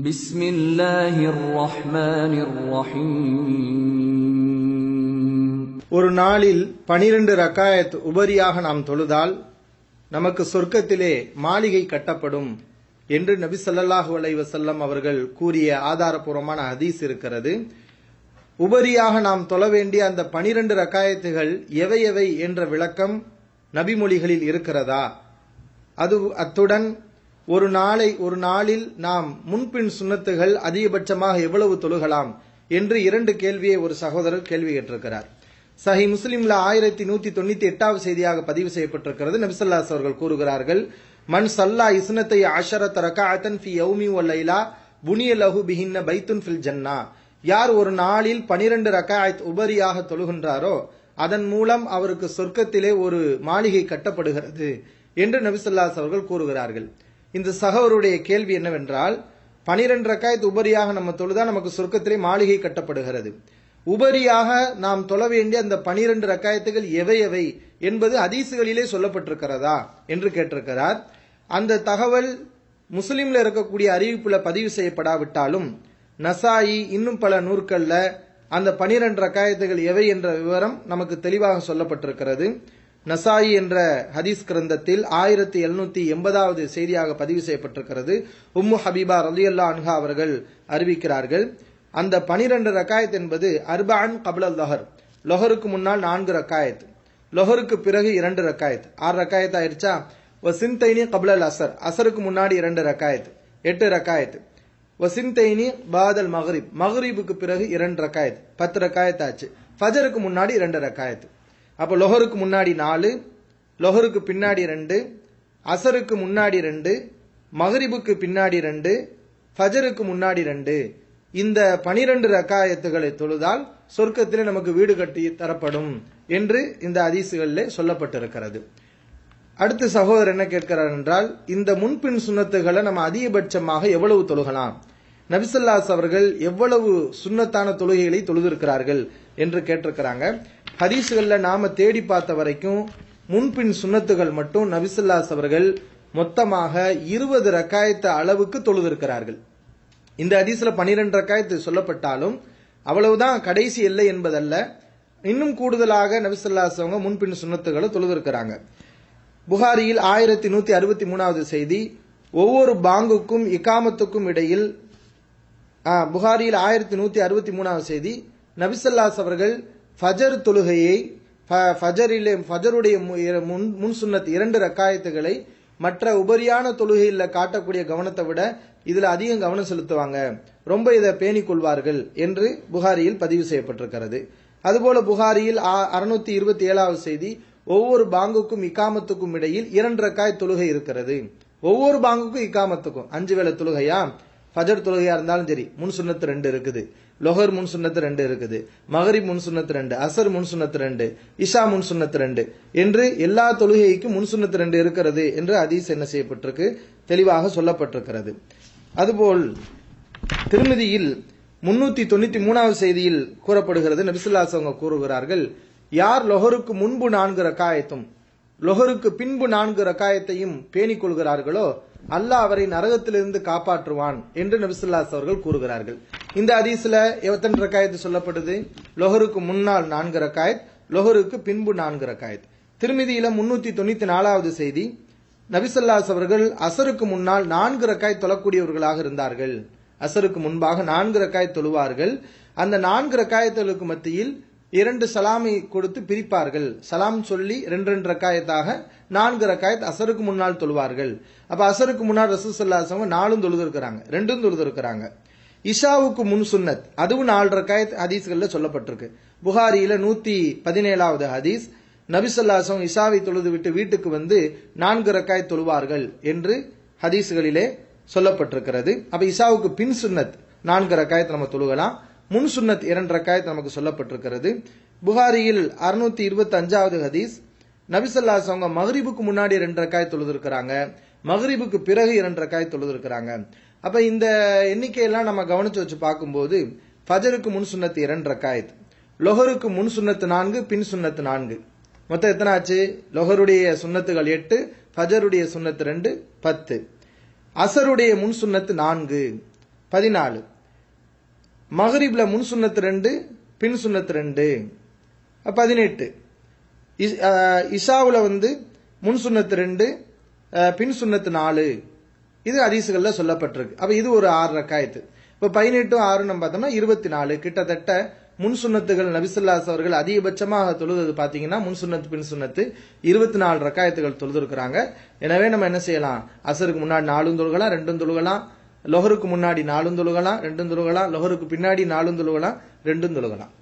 بسم الله الرحمن الرحيم ஒரு நாளில் பனிரெண்டு ரக்காயத் உபரியாக நாம் தொழுதால் நமக்கு சொர்க்கத்திலே மாளிகை கட்டப்படும் என்று நபி ஸல்லல்லாஹு அலைஹி வஸல்லம் அவர்கள் கூறிய ஆதாரபூர்வமான ஹதீஸ் இருக்கிறது உபரியாக நாம் தொழ வேண்டிய அந்த பனிரெண்டு ரக்காயத்துகள் எவை எவை என்ற விளக்கம் நபிமொழிகளில் இருக்கிறதா அது அத்துடன் ஒரு நாளை ஒரு நாளில் நாம் முன்பின் சுன்னத்துகள் அதிகபட்சமாக எவ்வளவு தொழுகலாம் என்று இரண்டு கேள்வியை ஒரு சகோதரர் கேள்வி கேட்டிருக்கிறார். சஹி முஸ்லிம்ல ஆயிரத்தி நூத்தி தொண்ணூத்தி எட்டாவது செய்தியாக பதிவு செய்யப்பட்டிருக்கிறது. நபிசல்லாஸ் அவர்கள் கூறுகிறார்கள் மண் சல்லா இஸ்னத்தை அஷரத் ரகாத்தன் ஃபி யௌமி வல்லைலா புனிய லஹு பிஹின்ன பைத்துன் ஃபில் ஜன்னா. யார் ஒரு நாளில் பனிரெண்டு ரகாயத் உபரியாக தொழுகின்றாரோ அதன் மூலம் அவருக்கு சொர்க்கத்திலே ஒரு மாளிகை கட்டப்படுகிறது என்று நபிசல்லாஸ் அவர்கள் கூறுகிறார்கள். இந்த சகவருடைய கேள்வி என்னவென்றால் பனிரெண்டு ரக்காயத்து உபரியாக நம்ம தொழுதா நமக்கு சொர்க்கத்திலே மாளிகை கட்டப்படுகிறது. உபரியாக நாம் தொழ வேண்டிய அந்த பனிரெண்டு ரக்காயத்துகள் எவை எவை என்பது அதிசுகளிலே சொல்லப்பட்டிருக்கிறதா என்று கேட்டிருக்கிறார். அந்த தகவல் முஸ்லீம்ல இருக்கக்கூடிய அறிவிப்புல பதிவு செய்யப்படாவிட்டாலும் நசாயி இன்னும் பல நூற்கள்ல அந்த பனிரெண்டு ரக்காயத்துகள் எவை என்ற விவரம் நமக்கு தெளிவாக சொல்லப்பட்டிருக்கிறது. நசாயி என்ற ஹதீஸ் கிரந்தத்தில் ஆயிரத்தி எழுநூத்தி எண்பதாவது செய்தியாக பதிவு செய்யப்பட்டிருக்கிறது. உம்மு ஹபீபா ரலியல்லா அன்ஹா அவர்கள் அறிவிக்கிறார்கள் அந்த பனிரெண்டு ரக்காயத் என்பது அர்பான் கபுல் லொஹர். லொஹருக்கு முன்னால் நான்கு ரக்காயத். லொஹருக்கு பிறகு இரண்டு ரக்காயத். ஆறு ரக்காயத் ஆயிருச்சா? வசின்தைனி கபுல் அசர் அசருக்கு முன்னாடி இரண்டு ரக்காயத். எட்டு ரக்காயத். வசின்தைனி பாதல் மஹரீப் மஹரிபுக்கு பிறகு இரண்டு ரக்காயத். பத்து ரக்காயத் ஆச்சு. ஃபஜருக்கு முன்னாடி இரண்டு ரக்காயத்து அப்போ லொஹருக்கு முன்னாடி நாலு லொஹருக்கு பின்னாடி ரெண்டு அசருக்கு முன்னாடி ரெண்டு மகரிபுக்கு பின்னாடி ரெண்டு ஃபஜருக்கு முன்னாடி ரெண்டு. இந்த பனிரெண்டு ரக்காயத்துகளை தொழுதால் சொர்க்கத்தில் நமக்கு வீடு கட்டி தரப்படும் என்று இந்த அதிசுகளில் சொல்லப்பட்டிருக்கிறது. அடுத்த சகோதரர் என்ன கேட்கிறார் என்றால் இந்த முன்பின் சுண்ணத்துகளை நம்ம அதிகபட்சமாக எவ்வளவு தொழுகலாம்? நபிசல்லாஸ் அவர்கள் எவ்வளவு சுண்ணத்தான தொழுகைகளை தொழுதிருக்கிறார்கள் என்று கேட்டிருக்கிறாங்க. ஹதீசுகள்ல நாம தேடி பார்த்த வரைக்கும் முன்பின் சுண்ணத்துகள் மட்டும் நபிசுல்லாஸ் அவர்கள் மொத்தமாக இருபது ரக்காயத்த அளவுக்கு தொழுதிருக்கிறார்கள். இந்த ஹதீஸ்ல பனிரெண்டு ரக்காயத்து சொல்லப்பட்டாலும் அவ்வளவுதான் கடைசி இல்லை என்பதல்ல. இன்னும் கூடுதலாக நபிசுல்லாஸ் அவங்க முன்பின் சுண்ணத்துகளை தொழுதிருக்கிறாங்க. புகாரியில் ஆயிரத்தி நூத்தி அறுபத்தி மூணாவது செய்தி ஒவ்வொரு பாங்குக்கும் இக்காமத்துக்கும் இடையில் புகாரியில் ஆயிரத்தி நூத்தி அறுபத்தி மூணாவது செய்தி நபிசல்லாஸ் அவர்கள் ஃபஜர் தொழுகையை ஃபஜரிலே ஃபஜருடைய முன் முன் இரண்டு ரக்காயத்துகளை மற்ற உபரியான தொழுகையில் காட்டக்கூடிய கவனத்தை விட இதில் அதிகம் கவனம் செலுத்துவாங்க. ரொம்ப இதை பேணிக் கொள்வார்கள் என்று புகாரியில் பதிவு செய்யப்பட்டிருக்கிறது. அதுபோல புகாரியில் அறுநூத்தி இருபத்தி ஏழாவது செய்தி ஒவ்வொரு பாங்குக்கும் இக்காமத்துக்கும் இடையில் இரண்டு ரக்காய் தொழுகை இருக்கிறது. ஒவ்வொரு பாங்குக்கும் இக்காமத்துக்கும் அஞ்சு வேலை தொழுகையா? ஃபஜர் தொழுகையா இருந்தாலும் சரி முன் சுண்ணத்து ரெண்டு இருக்குது. லொஹர் முன் சுண்ணத்து ரெண்டு இருக்குது. மகரிப் முன் சுண்ணத்து ரெண்டு அசர் முன் சுண்ணத்து ரெண்டு இஷா முன் சுண்ணத்து ரெண்டு என்று எல்லா தொழுகைக்கும் முன் சுண்ணத்து ரெண்டு இருக்கிறது என்று அதீஸ் என்ன செய்யப்பட்டிருக்கு? தெளிவாக சொல்லப்பட்டிருக்கிறது. அதுபோல் திருமதியில் முன்னூத்தி தொண்ணூத்தி மூணாவது செய்தியில் கூறப்படுகிறது நபிசுல்லாஸ் அவங்க கூறுகிறார்கள் யார் லொஹருக்கு முன்பு நான்கு ரக்காயத்தும் லொஹருக்கு பின்பு நான்கு ரக்காயத்தையும் பேணிக் கொள்கிறார்களோ அல்லாஹ் அவரை நரகத்திலிருந்து காப்பாற்றுவான் என்று நபிசுல்லாஸ் அவர்கள் கூறுகிறார்கள். இந்த அதிசல எத்தனை ரக்காயத்து சொல்லப்படுது? லொஹருக்கு முன்னால் நான்கு ரக்காயத் லொஹருக்கு பின்பு நான்கு ரக்காயத். திருமதியில முன்னூத்தி தொண்ணூத்தி நாலாவது செய்தி நபிசல்லாஸ் அவர்கள் அசருக்கு முன்னால் நான்கு ரக்காய் தொழக்கூடியவர்களாக இருந்தார்கள். அசருக்கு முன்பாக நான்கு ரக்காய் தொழுவார்கள். அந்த நான்கு ரக்காயத்தலுக்கு மத்தியில் இரண்டு சலாமை கொடுத்து பிரிப்பார்கள். சலாம் சொல்லி ரெண்டு ரெண்டு ரக்காயத்தாக நான்கு ரக்காயத் அசருக்கு முன்னால் தொழுவார்கள். அப்ப அசருக்கு முன்னால் ரசூசல்லாசவங்க நாலும் தொழுது ரெண்டும் தொழுது இருக்கிறாங்க இஷாவுக்கு முன் சுன்னத். அதுவும் நாலு ரக்காயத் ஹதீஸ்கள்ல சொல்லப்பட்டிருக்கு. புகாரியில நூத்தி பதினேழாவது ஹதீஸ் நபிசல்லாசம் இஷாவை தொழுது விட்டு வீட்டுக்கு வந்து நான்கு ரக்காய் தொழுவார்கள் என்று ஹதீஸ்களிலே சொல்லப்பட்டிருக்கிறது. அப்ப இஷாவுக்கு பின் சுன்னத். நான்கு ரக்காயத்தை நம்ம தொழுகலாம். முன் சுன்னத் இரண்டு ரக்காயத் நமக்கு சொல்லப்பட்டிருக்கிறது. புகாரியில் அறுநூத்தி இருபத்தி அஞ்சாவது ஹதீஸ் நபிசல்லாஸ் அவங்க மகரிபுக்கு முன்னாடி ரெண்டு ரக்காய் தொழுதுருக்கிறாங்க. மகரிபுக்கு பிறகு இரண்டு ரக்காய் தொழுதுருக்கிறாங்க. அப்ப இந்த எண்ணிக்கையெல்லாம் நம்ம கவனிச்சு வச்சு பார்க்கும்போது ஃபஜருக்கு முன் சுன்னத்து இரண்டு ரக்காயத் லொஹருக்கு முன் சுன்னத்து நான்கு பின் சுன்னத்து நான்கு. மொத்தம் எத்தனை ஆச்சு? லொஹருடைய சுன்னத்துகள் எட்டு ஃபஜருடைய சுன்னத்து ரெண்டு பத்து. அசருடைய முன் சுன்னத்து நான்கு. பதினாலு. மகரீப்ல முன் சுண்ணத்து ரெண்டு பின் சுண்ணத்து ரெண்டு. பதினெட்டு. இஸ்- வந்து முன் சுண்ணத்து ரெண்டு பின் சுண்ணத்து நாலு. இது அதிசுகளில் சொல்லப்பட்டிருக்கு. அப்ப இது ஒரு ஆறு ரக்காயத்து. இப்ப பதினெட்டும் ஆறு பார்த்தோம்னா இருபத்தி நாலு கிட்டத்தட்ட முன் சுண்ணத்துகள் நபிசுல்லாஸ் அவர்கள் அதிகபட்சமாக தொழுது பாத்தீங்கன்னா முன் சுண்ணத்து பின் சுண்ணத்து இருபத்தி நாலு ரக்காயத்துகள் தொழுதுருக்குறாங்க. எனவே நம்ம என்ன செய்யலாம்? அசருக்கு முன்னாடி நாலும் தொழுகலாம் ரெண்டும் தொழுகலாம். லொஹருக்கு முன்னாடி நாலும் தொழுகலாம் ரெண்டும் தொழுகலாம். லொஹருக்கு பின்னாடி நாலும் தொழுகலாம் ரெண்டும் தொழுகலாம்.